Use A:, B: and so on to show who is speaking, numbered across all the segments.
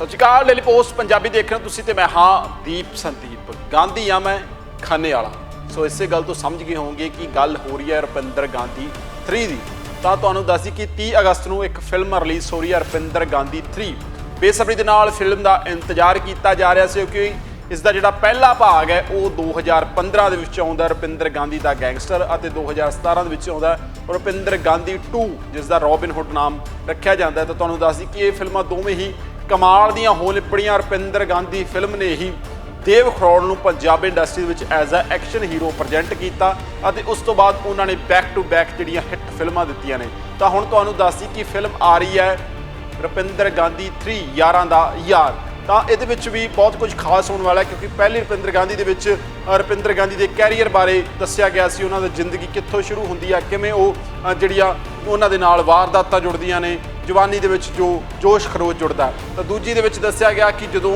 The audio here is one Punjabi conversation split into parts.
A: ਸਤਿ ਸ਼੍ਰੀ ਅਕਾਲ ਡੇਲੀ ਪੋਸਟ ਪੰਜਾਬੀ ਦੇਖ ਰਹੇ ਹੋ ਤੁਸੀਂ ਤੇ ਮੈਂ ਹਾਂ ਦੀਪ ਸੰਦੀਪ। ਗਾਂਧੀ ਆ ਮੈਂ ਖਾਨੇ ਵਾਲਾ। ਸੋ ਇਸੇ ਗੱਲ ਤੋਂ ਸਮਝ ਗਏ ਹੋਵੋਗੇ ਕਿ ਗੱਲ ਹੋ ਰਹੀ ਹੈ ਰੁਪਿੰਦਰ ਗਾਂਧੀ 3 ਦੀ। ਤਾਂ ਤੁਹਾਨੂੰ ਦੱਸਦੀ ਕਿ 30 ਅਗਸਤ ਨੂੰ ਇੱਕ ਫਿਲਮ ਰਿਲੀਜ਼ ਹੋ ਰਹੀ ਹੈ ਰੁਪਿੰਦਰ ਗਾਂਧੀ 3 ਬੇਸਬਰੀ ਦੇ ਨਾਲ ਫਿਲਮ ਦਾ ਇੰਤਜ਼ਾਰ ਕੀਤਾ ਜਾ ਰਿਹਾ ਸੀ ਕਿਉਂਕਿ ਇਸ ਦਾ ਜਿਹੜਾ ਪਹਿਲਾ ਭਾਗ ਹੈ, ਉਹ 2015 ਦੇ ਵਿੱਚ ਆਉਂਦਾ ਰੁਪਿੰਦਰ ਗਾਂਧੀ ਦਾ ਗੈਂਗਸਟਰ ਅਤੇ 2017 ਦੇ ਵਿੱਚ ਆਉਂਦਾ ਰੁਪਿੰਦਰ ਗਾਂਧੀ 2 ਜਿਸ ਦਾ ਰੋਬਿਨ ਹੁੱਡ ਨਾਮ ਰੱਖਿਆ ਜਾਂਦਾ ਤਾਂ ਤੁਹਾਨੂੰ ਦੱਸਦੀ ਕਿ ਇਹ ਫਿਲਮਾਂ ਦੋਵੇਂ ਹੀ ਕਮਾਲ ਦੀਆਂ ਹੋ ਲਿਪੜੀਆਂ ਰੁਪਿੰਦਰ ਗਾਂਧੀ ਫਿਲਮ ਨੇ ਹੀ ਦੇਵ ਖਰੋੜ ਨੂੰ ਪੰਜਾਬ ਇੰਡਸਟਰੀ ਵਿੱਚ as a action hero present ਕੀਤਾ ਅਤੇ ਉਸ ਤੋਂ ਬਾਅਦ ਉਹਨਾਂ ਨੇ ਬੈਕ ਟੂ ਬੈਕ ਜਿਹੜੀਆਂ ਹਿੱਟ ਫਿਲਮਾਂ ਦਿੱਤੀਆਂ ਨੇ। ਤਾਂ ਹੁਣ ਤੁਹਾਨੂੰ ਦੱਸਦੀ ਕਿ ਫਿਲਮ ਆ ਰਹੀ ਹੈ ਰਪਿੰਦਰ ਗਾਂਧੀ 3 ਯਾਰਾਂ ਦਾ ਯਾਰ। ਤਾਂ ਇਹਦੇ ਵਿੱਚ ਵੀ ਬਹੁਤ ਕੁਝ ਖਾਸ ਹੋਣ ਵਾਲਾ ਹੈ ਕਿਉਂਕਿ ਪਹਿਲੀ ਰੁਪਿੰਦਰ ਗਾਂਧੀ ਦੇ ਵਿੱਚ ਅ, ਰੁਪਿੰਦਰ ਗਾਂਧੀ ਦੇ ਕੈਰੀਅਰ ਬਾਰੇ ਦੱਸਿਆ ਗਿਆ ਸੀ। ਉਹਨਾਂ ਦੀ ਜ਼ਿੰਦਗੀ ਕਿੱਥੋਂ ਸ਼ੁਰੂ ਹੁੰਦੀ ਹੈ ਕਿਵੇਂ ਉਹ ਜਿਹੜੀਆਂ ਉਹਨਾਂ ਦੇ ਨਾਲ ਵਾਰਦਾਤਾਂ ਜੁੜਦੀਆਂ ਨੇ ਜਵਾਨੀ ਦੇ ਵਿੱਚ ਜੋ ਜੋਸ਼ ਖਰੋਸ਼ ਜੁੜਦਾ ਤਾਂ ਦੂਜੀ ਦੇ ਵਿੱਚ ਦੱਸਿਆ ਗਿਆ ਕਿ ਜਦੋਂ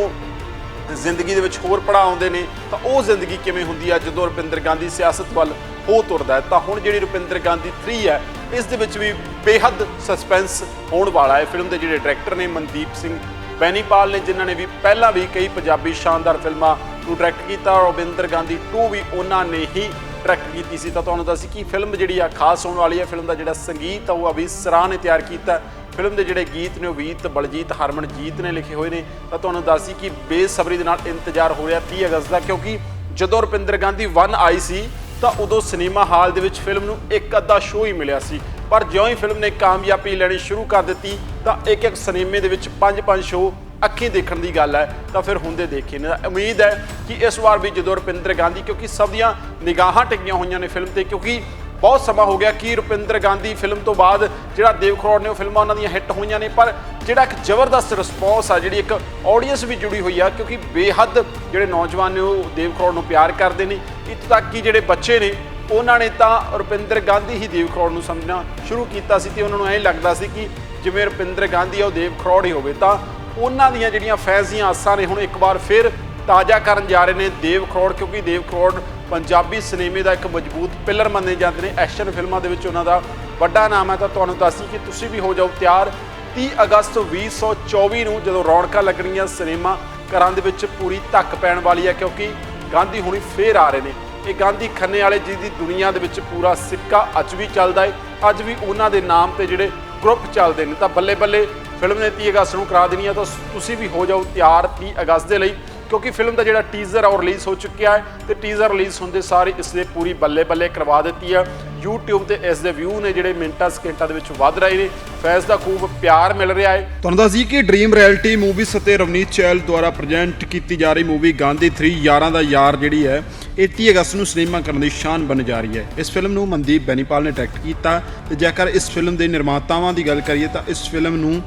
A: ਜ਼ਿੰਦਗੀ ਦੇ ਵਿੱਚ ਹੋਰ ਪੜਾਅ ਆਉਂਦੇ ਨੇ, ਤਾਂ ਉਹ ਜ਼ਿੰਦਗੀ ਕਿਵੇਂ ਹੁੰਦੀ ਆ ਜਦੋਂ ਰੁਪਿੰਦਰ ਗਾਂਧੀ ਸਿਆਸਤ ਵੱਲ ਹੋ ਤੁਰਦਾ ਤਾਂ ਹੁਣ ਜਿਹੜੀ ਰੁਪਿੰਦਰ ਗਾਂਧੀ 3 ਹੈ, ਇਸ ਦੇ ਵਿੱਚ ਵੀ ਬੇਹੱਦ ਸਸਪੈਂਸ ਹੋਣ ਵਾਲਾ ਹੈ। ਫਿਲਮ ਦੇ ਜਿਹੜੇ ਡਾਇਰੈਕਟਰ ਨੇ ਮਨਦੀਪ ਸਿੰਘ ਬੈਨੀਪਾਲ ਨੇ, ਜਿਨ੍ਹਾਂ ਨੇ ਵੀ ਪਹਿਲਾਂ ਵੀ ਕਈ ਪੰਜਾਬੀ ਸ਼ਾਨਦਾਰ ਫਿਲਮਾਂ ਨੂੰ ਡਾਇਰੈਕਟ ਕੀਤਾ ਰੁਪਿੰਦਰ ਗਾਂਧੀ 2 ਵੀ ਉਹਨਾਂ ਨੇ ਹੀ ਡਾਇਰੈਕਟ ਕੀਤੀ ਸੀ। ਤਾਂ ਤੁਹਾਨੂੰ ਦੱਸੀ ਕਿ ਫਿਲਮ ਜਿਹੜੀ ਆ ਖਾਸ ਹੋਣ ਵਾਲੀ ਹੈ, ਫਿਲਮ ਦਾ ਜਿਹੜਾ ਸੰਗੀਤ ਆ, ਉਹ ਅਭੀ ਸਰਾਹ ਨੇ ਤਿਆਰ ਕੀਤਾ। ਫਿਲਮ ਦੇ ਜਿਹੜੇ ਗੀਤ ਨੇ ਉਹ ਵੀਤ ਬਲਜੀਤ ਹਰਮਨਜੀਤ ਨੇ ਲਿਖੇ ਹੋਏ ਨੇ। ਤਾਂ ਤੁਹਾਨੂੰ ਦੱਸੀ ਕਿ ਬੇਸਬਰੀ ਦੇ ਨਾਲ ਇੰਤਜ਼ਾਰ ਹੋ ਰਿਹਾ 30 ਅਗਸਤ ਦਾ, ਕਿਉਂਕਿ ਜਦੋਂ ਰੁਪਿੰਦਰ ਗਾਂਧੀ 1 ਆਈ ਸੀ, ਤਾਂ ਉਦੋਂ ਸਿਨੇਮਾ ਹਾਲ ਦੇ ਵਿੱਚ ਫਿਲਮ ਨੂੰ ਇੱਕ ਅੱਧਾ ਸ਼ੋਅ ਹੀ ਮਿਲਿਆ ਸੀ। ਪਰ ਜਿਉਂ ਹੀ ਫਿਲਮ ਨੇ ਕਾਮਯਾਬੀ ਲੈਣੀ ਸ਼ੁਰੂ ਕਰ ਦਿੱਤੀ, ਤਾਂ ਇੱਕ ਇੱਕ ਸਿਨੇਮੇ ਦੇ ਵਿੱਚ ਪੰਜ ਪੰਜ ਸ਼ੋਅ ਅੱਖੀਂ ਦੇਖਣ ਦੀ ਗੱਲ ਹੈ। ਤਾਂ ਫਿਰ ਹੁੰਦੇ ਦੇਖੇ ਨੇ। ਉਮੀਦ ਹੈ ਕਿ ਇਸ ਵਾਰ ਵੀ ਜਦੋਂ ਰੁਪਿੰਦਰ ਗਾਂਧੀ, ਕਿਉਂਕਿ ਸਭ ਦੀਆਂ ਨਿਗਾਹਾਂ ਟਿਕੀਆਂ ਹੋਈਆਂ ਨੇ ਫਿਲਮ ਤੇ, ਕਿਉਂਕਿ ਬਹੁਤ ਸਮਾਂ ਹੋ ਗਿਆ ਕਿ ਰੁਪਿੰਦਰ ਗਾਂਧੀ ਫਿਲਮ ਤੋਂ ਬਾਅਦ ਜਿਹੜਾ ਦੇਵ ਖਰੋੜ ਨੇ ਉਹ ਫਿਲਮਾਂ ਉਹਨਾਂ ਦੀਆਂ ਹਿੱਟ ਹੋਈਆਂ ਨੇ, ਪਰ ਜਿਹੜਾ ਇੱਕ ਜ਼ਬਰਦਸਤ ਰਿਸਪੌਂਸ ਆ, ਜਿਹੜੀ ਇੱਕ ਆਡੀਅנס ਵੀ ਜੁੜੀ ਹੋਈ ਆ, ਕਿਉਂਕਿ ਬੇਹੱਦ ਜਿਹੜੇ ਨੌਜਵਾਨ ਨੇ ਉਹ ਦੇਵ ਖਰੋੜ ਨੂੰ ਪਿਆਰ ਕਰਦੇ ਨੇ। ਇੱਥੋਂ ਤੱਕ ਕਿ ਜਿਹੜੇ ਬੱਚੇ ਨੇ, ਉਹਨਾਂ ਨੇ ਤਾਂ ਰੁਪਿੰਦਰ ਗਾਂਧੀ ਹੀ ਦੇਵ ਖਰੋੜ ਨੂੰ ਸਮਝਣਾ ਸ਼ੁਰੂ ਕੀਤਾ ਸੀ ਤੇ ਉਹਨਾਂ ਨੂੰ ਐਂ ਲੱਗਦਾ ਸੀ ਕਿ ਜਿਵੇਂ ਰੁਪਿੰਦਰ ਗਾਂਧੀ ਆ, ਉਹ ਦੇਵ ਖਰੋੜ ਹੀ ਹੋਵੇ। ਤਾਂ ਉਹਨਾਂ ਦੀਆਂ ਜਿਹੜੀਆਂ ਫੈਜ਼ ਆਸਾਂ ਨੇ, ਹੁਣ ਇੱਕ ਵਾਰ ਫਿਰ ਤਾਜ਼ਾ ਕਰਨ ਜਾ ਰਹੇ ਨੇ ਦੇਵ ਖਰੋੜ, ਕਿਉਂਕਿ ਦੇਵ ਖਰੋੜ ਪੰਜਾਬੀ ਸਿਨੇਮੇ ਦਾ ਇੱਕ ਮਜ਼ਬੂਤ ਪਿਲਰ ਮੰਨੇ ਜਾਂਦੇ ਨੇ। ਐਕਸ਼ਨ ਫਿਲਮਾਂ ਦੇ ਵਿੱਚ ਉਹਨਾਂ ਦਾ ਵੱਡਾ ਨਾਮ ਹੈ। ਤਾਂ ਤੁਹਾਨੂੰ ਦੱਸੀ ਕਿ ਤੁਸੀਂ ਵੀ ਹੋ ਜਾਓ ਤਿਆਰ। 30 ਅਗਸਤ 2024 ਨੂੰ ਜਦੋਂ ਰੌਣਕਾਂ ਲੱਗਣੀਆਂ ਸਿਨੇਮਾ ਘਰਾਂ ਦੇ ਵਿੱਚ ਪੂਰੀ ਧੱਕ ਪੈਣ ਵਾਲੀ ਹੈ, ਕਿਉਂਕਿ ਗਾਂਧੀ ਹੁਣੀ ਫੇਰ ਆ ਰਹੇ ਨੇ। ਇਹ ਗਾਂਧੀ ਖੰਨੇ ਵਾਲੇ ਜੀ ਦੀ ਦੁਨੀਆ ਦੇ ਵਿੱਚ ਪੂਰਾ ਸਿੱਕਾ ਅੱਜ ਵੀ ਚੱਲਦਾ ਹੈ। ਅੱਜ ਵੀ ਉਹਨਾਂ ਦੇ ਨਾਮ ਤੇ ਜਿਹੜੇ ਗਰੁੱਪ ਚੱਲਦੇ ਨੇ। ਤਾਂ ਬੱਲੇ ਬੱਲੇ ਫਿਲਮ ਨੇ 30 ਅਗਸਤ ਨੂੰ ਕਰਾ ਦੇਣੀ ਹੈ। ਤਾਂ ਤੁਸੀਂ ਵੀ ਹੋ ਜਾਓ ਤਿਆਰ 30 ਅਗਸਤ ਦੇ ਲਈ। ਕਿਉਂਕਿ ਫਿਲਮ ਦਾ ਜਿਹੜਾ ਟੀਜ਼ਰ ਆ ਉਹ ਰਿਲੀਜ਼ ਹੋ ਚੁੱਕਿਆ ਹੈ ਤੇ ਟੀਜ਼ਰ ਰਿਲੀਜ਼ ਹੁੰਦੇ ਸਾਰੇ ਇਸ ਦੇ ਪੂਰੀ ਬੱਲੇ ਬੱਲੇ ਕਰਵਾ ਦਿੱਤੀ ਆ। YouTube ਤੇ ਇਸ ਦੇ ਵਿਊ ਨੇ ਜਿਹੜੇ ਮਿੰਟਾਂ, ਸਕਿੰਟਾਂ ਦੇ ਵਿੱਚ ਵੱਧ ਰਹੇ ਨੇ। ਫੈਜ਼ ਦਾ ਖੂਬ ਪਿਆਰ ਮਿਲ ਰਿਹਾ ਹੈ।
B: ਤੁਹਾਨੂੰ ਦੱਸ ਦਈਏ ਕਿ ਡ੍ਰੀਮ ਰਿਐਲਿਟੀ ਮੂਵੀਜ਼ ਅਤੇ ਰਵਨੀਤ ਚੈਲ ਦੁਆਰਾ ਪ੍ਰੈਜ਼ੈਂਟ ਕੀਤੀ ਜਾ ਰਹੀ ਮੂਵੀ ਗਾਂਧੀ 3 ਯਾਰਾਂ ਦਾ ਯਾਰ ਜਿਹੜੀ ਹੈ, ਇਹ 30 ਅਗਸਤ ਨੂੰ ਸਿਨੇਮਾ ਕਰਨ ਦੀ ਸ਼ਾਨ ਬਣ ਜਾ ਰਹੀ ਹੈ। ਇਸ ਫਿਲਮ ਨੂੰ ਮਨਦੀਪ ਬੈਨੀਪਾਲ ਨੇ ਡਾਇਰੈਕਟ ਕੀਤਾ ਤੇ ਜੇਕਰ ਇਸ ਫਿਲਮ ਦੇ ਨਿਰਮਾਤਾਵਾਂ ਦੀ ਗੱਲ ਕਰੀਏ ਤਾਂ ਇਸ ਫਿਲਮ ਨੂੰ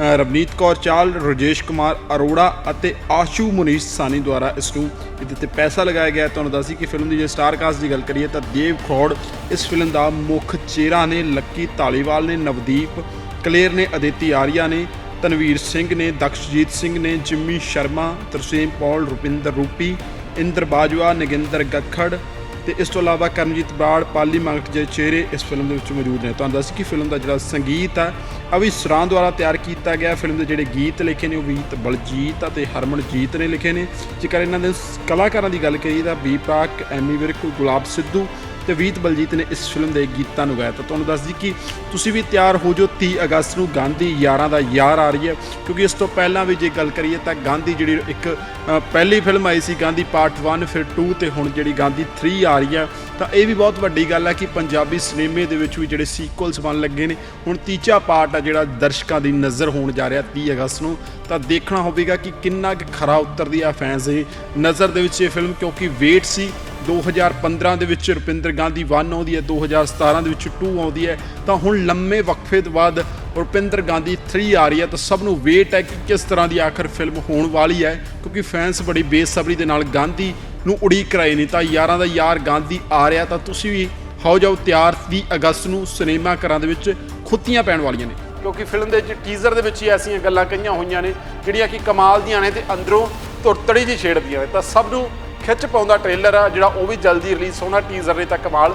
B: ਰਵਨੀਤ ਕੌਰ ਚਾਲ, ਰਜੇਸ਼ ਕੁਮਾਰ ਅਰੋੜਾ ਅਤੇ ਆਸ਼ੂ ਮੁਨੀਸ਼ ਸਾਨੀ ਦੁਆਰਾ ਇਸ ਨੂੰ ਇਹਦੇ ਤੇ ਪੈਸਾ ਲਗਾਇਆ ਗਿਆ। ਤੁਹਾਨੂੰ ਦੱਸੀ ਕਿ ਫਿਲਮ ਦੀ ਜੇ ਸਟਾਰ ਕਾਸਟ ਦੀ ਗੱਲ ਕਰੀਏ ਤਾਂ ਦੇਵ ਖਰੋੜ ਇਸ ਫਿਲਮ ਦਾ ਮੁੱਖ ਚਿਹਰਾ ਨੇ, ਲੱਕੀ ਧਾਲੀਵਾਲ ਨੇ, ਨਵਦੀਪ ਕਲੇਰ ਨੇ, ਅਦਿੱਤੀ ਆਰੀਆ ਨੇ, ਤਨਵੀਰ ਸਿੰਘ ਨੇ, ਦਕਸ਼ਜੀਤ ਸਿੰਘ ਨੇ, ਜਿੰਮੀ ਸ਼ਰਮਾ, ਤਰਸੇਮ ਪੌਲ, ਰੁਪਿੰਦਰ ਰੂਪੀ, ਇੰਦਰ ਬਾਜਵਾ, ਨਗਿੰਦਰ ਗੱਖੜ ਤੇ ਇਸ ਤੋਂ ਇਲਾਵਾ ਕਰਨਜੀਤ ਬਰਾੜ ਪਾਲੀ ਮੰਗਟ ਜਿਹੇ ਚਿਹਰੇ ਇਸ ਫਿਲਮ ਦੇ ਵਿੱਚ ਮੌਜੂਦ ਨੇ। ਤੁਹਾਨੂੰ ਦੱਸ ਕਿ ਫਿਲਮ ਦਾ ਜਿਹੜਾ ਸੰਗੀਤ ਆ ਅਵੀ ਸਰਾਂ ਦੁਆਰਾ ਤਿਆਰ ਕੀਤਾ ਗਿਆ। ਫਿਲਮ ਦੇ ਜਿਹੜੇ ਗੀਤ ਲਿਖੇ ਨੇ, ਉਹ ਗੀਤ ਬਲਜੀਤ ਅਤੇ ਹਰਮਨਜੀਤ ਨੇ ਲਿਖੇ ਨੇ। ਜੇਕਰ ਇਹਨਾਂ ਦੇ ਕਲਾਕਾਰਾਂ ਦੀ ਗੱਲ ਕਰੀਏ ਤਾਂ ਬੀ ਪ੍ਰਾਕ ਐਮੀ ਵਿਰਕ, ਗੁਲਾਬ ਸਿੱਧੂ ਤੇ ਵੀਤ ਬਲਜੀਤ ਨੇ ਇਸ ਫਿਲਮ ਦੇ ਗੀਤਾਂ ਨੂੰ ਗਾਇਆ। ਤਾਂ ਤੁਹਾਨੂੰ ਦੱਸ ਦਈ ਕਿ ਤੁਸੀਂ ਵੀ ਤਿਆਰ ਹੋ ਜਾਓ 30 ਅਗਸਤ ਨੂੰ, ਗਾਂਧੀ ਯਾਰਾਂ ਦਾ ਯਾਰ ਆ ਰਹੀ ਹੈ। ਕਿਉਂਕਿ ਇਸ ਤੋਂ ਪਹਿਲਾਂ ਵੀ ਜੇ ਗੱਲ ਕਰੀਏ ਤਾਂ ਗਾਂਧੀ ਜਿਹੜੀ ਇੱਕ ਪਹਿਲੀ ਫਿਲਮ ਆਈ ਸੀ, ਗਾਂਧੀ ਪਾਰਟ 1 ਫਿਰ 2 ਤੇ ਹੁਣ ਜਿਹੜੀ ਗਾਂਧੀ 3 ਆ ਰਹੀ ਹੈ। ਤਾਂ ਇਹ ਵੀ ਬਹੁਤ ਵੱਡੀ ਗੱਲ ਹੈ ਕਿ ਪੰਜਾਬੀ ਸਿਨੇਮੇ ਦੇ ਵਿੱਚ ਵੀ ਜਿਹੜੇ ਸੀਕੁਅਲਸ ਬਣ ਲੱਗੇ ਨੇ। ਹੁਣ ਤੀਜਾ ਪਾਰਟ ਆ ਜਿਹੜਾ ਦਰਸ਼ਕਾਂ ਦੀ ਨਜ਼ਰ ਹੋਣ ਜਾ ਰਿਹਾ 30 ਅਗਸਤ ਨੂੰ। ਤਾਂ ਦੇਖਣਾ ਹੋਵੇਗਾ ਕਿ ਕਿੰਨਾ ਕੁ ਖਰਾ ਉਤਰਦੀ ਆ ਫੈਨਸ ਦੀ ਨਜ਼ਰ ਦੇ ਵਿੱਚ ਇਹ ਫਿਲਮ ਕਿਉਂਕਿ ਵੇਟ ਸੀ। 2015 ਦੇ ਵਿੱਚ ਰੁਪਿੰਦਰ ਗਾਂਧੀ 1 ਆਉਂਦੀ ਹੈ 2017 ਦੇ ਵਿੱਚ 2 ਆਉਂਦੀ ਹੈ। ਤਾਂ ਹੁਣ ਲੰਮੇ ਵਕਫੇ ਤੋਂ ਬਾਅਦ ਰੁਪਿੰਦਰ ਗਾਂਧੀ 3 ਆ ਰਹੀ ਹੈ। ਤਾਂ ਸਭ ਨੂੰ ਵੇਟ ਹੈ ਕਿ ਕਿਸ ਤਰ੍ਹਾਂ ਦੀ ਆਖਰ ਫਿਲਮ ਹੋਣ ਵਾਲੀ ਹੈ, ਕਿਉਂਕਿ ਫੈਨਸ ਬੜੀ ਬੇਸਬਰੀ ਦੇ ਨਾਲ ਗਾਂਧੀ ਨੂੰ ਉਡੀਕ ਰਹੇ ਨੇ। ਤਾਂ ਯਾਰਾਂ ਦਾ ਯਾਰ ਗਾਂਧੀ ਆ ਰਿਹਾ, ਤਾਂ ਤੁਸੀਂ ਵੀ ਹੋ ਜਾਓ, ਤਿਆਰ 30 ਅਗਸਤ ਨੂੰ ਸਿਨੇਮਾ ਘਰਾਂ ਦੇ ਵਿੱਚ ਖੁੱਤੀਆਂ ਪੈਣ ਵਾਲੀਆਂ ਨੇ।
A: ਕਿਉਂਕਿ ਫਿਲਮ ਦੇ ਟੀਜ਼ਰ ਦੇ ਵਿੱਚ ਹੀ ਐਸੀਆਂ ਗੱਲਾਂ ਕਹੀਆਂ ਹੋਈਆਂ ਨੇ, ਜਿਹੜੀਆਂ ਕਿ ਕਮਾਲ ਦੀਆਂ ਨੇ ਤੇ ਅੰਦਰੋਂ ਤੁਰਤੜੀ ਜੀ ਛੇੜਦੀਆਂ ਨੇ। ਤਾਂ ਸਭ ਨੂੰ ਖਿੱਚ ਪਾਉਂਦਾ ਟ੍ਰੇਲਰ ਆ ਜਿਹੜਾ ਉਹ ਵੀ ਜਲਦੀ ਰਿਲੀਜ਼ ਹੋਣਾ ਟੀਜ਼ਰ ਨੇ ਤਾਂ ਕਮਾਲ।